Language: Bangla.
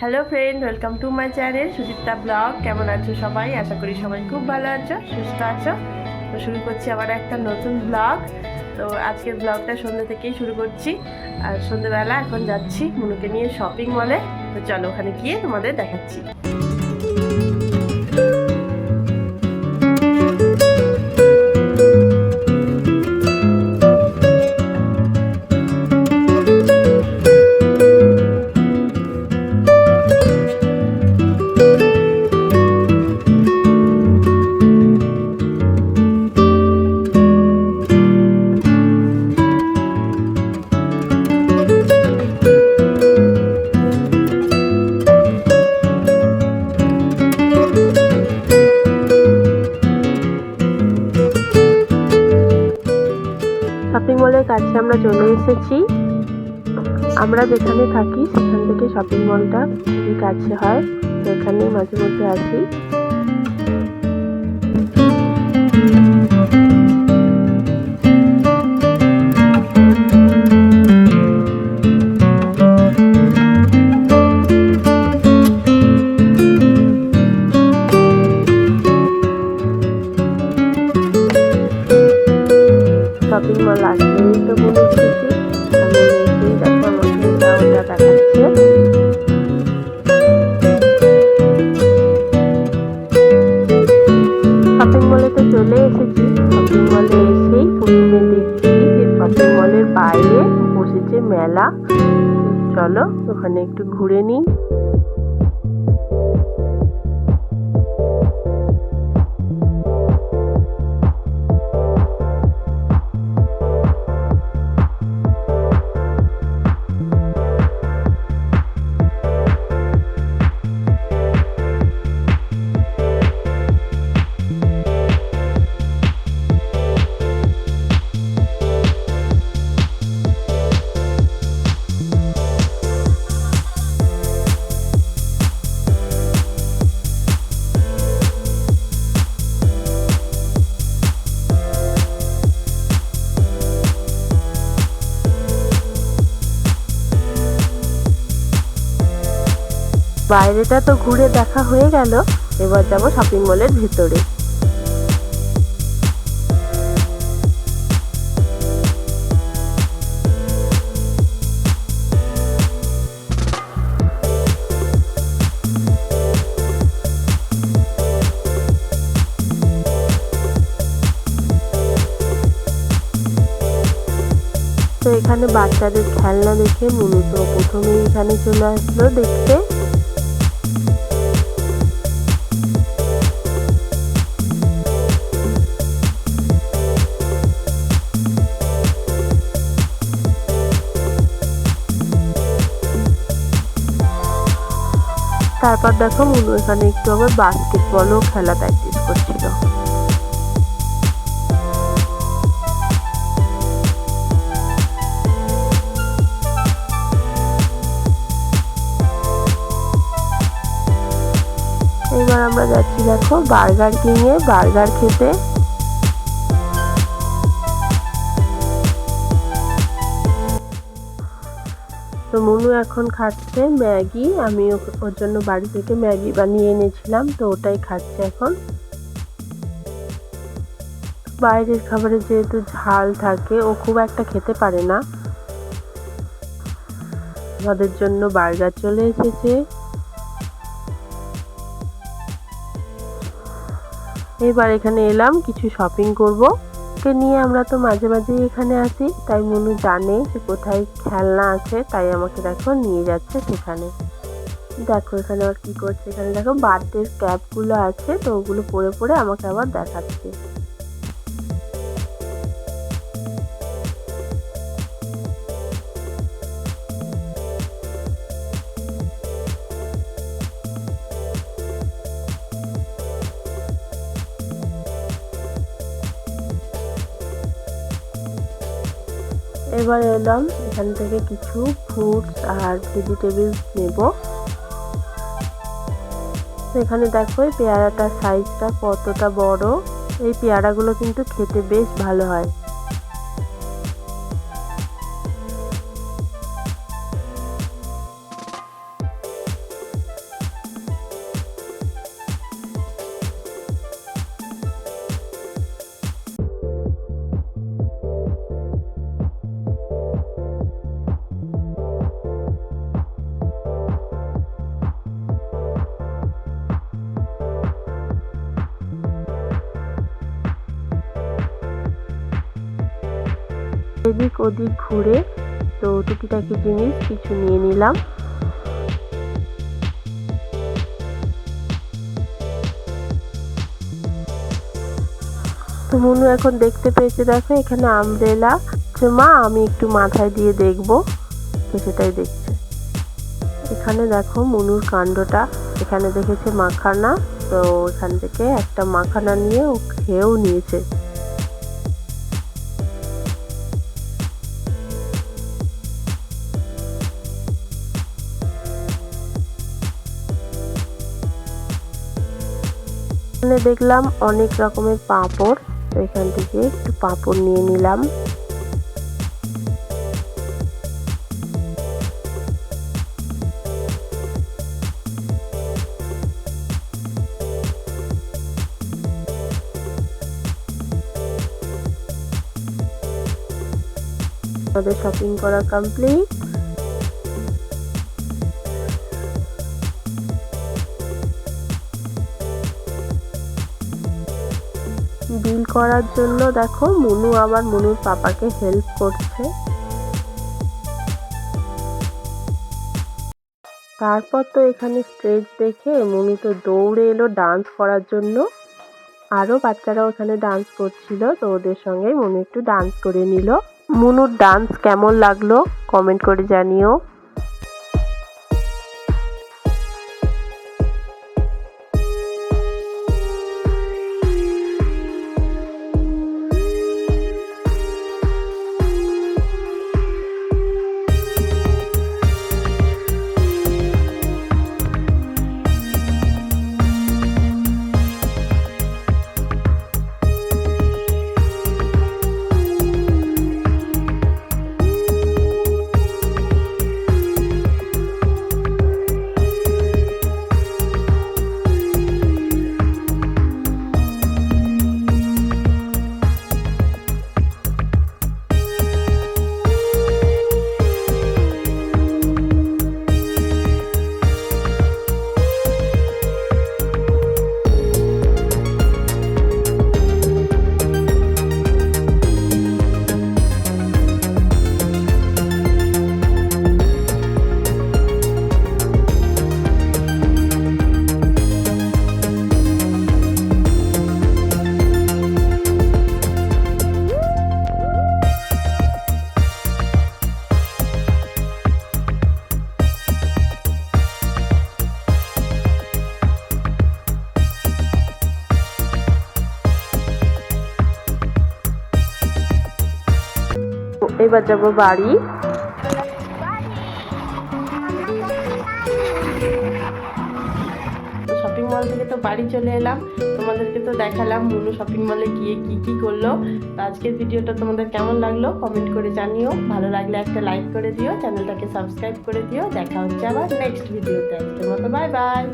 Hello friend welcome to my channel Suchitra blog কেমন আছো সবাই? আশা করি সবাই খুব ভালো আছো, সুস্থ আছো। তো শুরু করছি আবার একটা নতুন ব্লগ তো আজকের ব্লগটা সন্ধ্যে থেকেই শুরু করছি। আর সন্ধ্যেবেলা এখন যাচ্ছি মুনুকে নিয়ে শপিং মলে তো চলো ওখানে গিয়ে তোমাদের দেখাচ্ছি। কাছে আমরা চলে এসেছি। আমরা যেখানে থাকি, সেখান থেকে শপিং মলটা খুবই কাছে হয়, তো এখানে মাঝে মধ্যে আসি। শপিং মল আসলেই শপিং মলের বাইরে বসেছে মেলা। চলো ওখানে একটু ঘুরে নিই। বাইরেটা তো ঘুরে দেখা হয়ে গেল, এবার যাব শপিং মলের ভিতরে। তো এখানে বাচ্চাদের খেলনা দেখে মূলত প্রথমেই এখানে চলে আসলো দেখতে। তারপর দেখো মুনু এখানে একটু আবার বাস্কেটবলও খেলা প্র্যাকটিস করছিল। এবার আমরা যাচ্ছি দেখো বার্গার কিনে বার্গার খেতে তো মনু এখন খাচ্ছে ম্যাগি। আমি ওর জন্য বাড়ি থেকে ম্যাগি বানিয়ে এনেছিলাম, তো ওটাই খাচ্ছে এখন। বাইরের খাবারে যেহেতু ঝাল থাকে, ও খুব একটা খেতে পারে না। আমাদের জন্য বার্গার চলে এসেছে। এবার এখানে এলাম, কিছু শপিং করব। ওকে নিয়ে আমরা তো মাঝে মাঝে এখানে আসি। তাই মনু জানে যে কোথায় খেলনা আছে, তাই আমাকে দেখো নিয়ে যাচ্ছে সেখানে। দেখো এখানে আবার কী করছে? এখানে দেখো বার্থডের ক্যাপগুলো আছে, তো ওগুলো পরে পরে আমাকে আবার দেখাচ্ছে। এবার এলাম, এখান থেকে কিছু ফ্রুটস আর ভেজিটেবলস নেব। এখানে দেখো পেয়ারাটার সাইজটা কতটা বড়। এই পেয়ারাগুলো কিন্তু খেতে বেশ ভালো হয়। এদিক ওদিক ঘুরে তো টুকিটাকি জিনিস কিছু নিয়ে নিলাম। তো মনু এখন দেখতে পেয়েছে, দেখো এখানে আমব্রেলা যে মা, আমি একটু মাথায় দিয়ে দেখব। তো সেটাই দেখছে। এখানে দেখো মনুর কাণ্ডটা। এখানে দেখেছে মাখানা। তো এখান থেকে একটা মাখানা নিয়ে ও খেয়েও নিয়েছে। এখানে দেখলাম অনেক রকমের পাঁপড়, তো এখান থেকে একটু পাঁপড় নিয়ে নিলাম। আমাদের শপিং করা কমপ্লিট বিল করার জন্য দেখো মনু আমার মনুর পাপাকে হেল্প করছে। তারপর তো এখানে স্টেজ দেখে মনু তো দৌড়ে এলো ডান্স করার জন্য। আরও বাচ্চারাও এখানে ডান্স করছিল, তো ওদের সঙ্গে মনু একটু ডান্স করে নিল। মনুর ডান্স কেমন লাগল? কমেন্ট করে জানিও। এবার যাব বাড়ি। শপিং মল থেকে তো বাড়ি চলে এলাম। তোমাদেরকে তো দেখালাম মুনু শপিং মলে গিয়ে কি কি করল। তো আজকের ভিডিওটা তোমাদের কেমন লাগল কমেন্ট করে জানিও। ভালো লাগলে একটা লাইক করে দিও। চ্যানেলটাকে সাবস্ক্রাইব করে দিও। দেখা হচ্ছে আবার নেক্সট ভিডিওতে আজকের মতো বাই বাই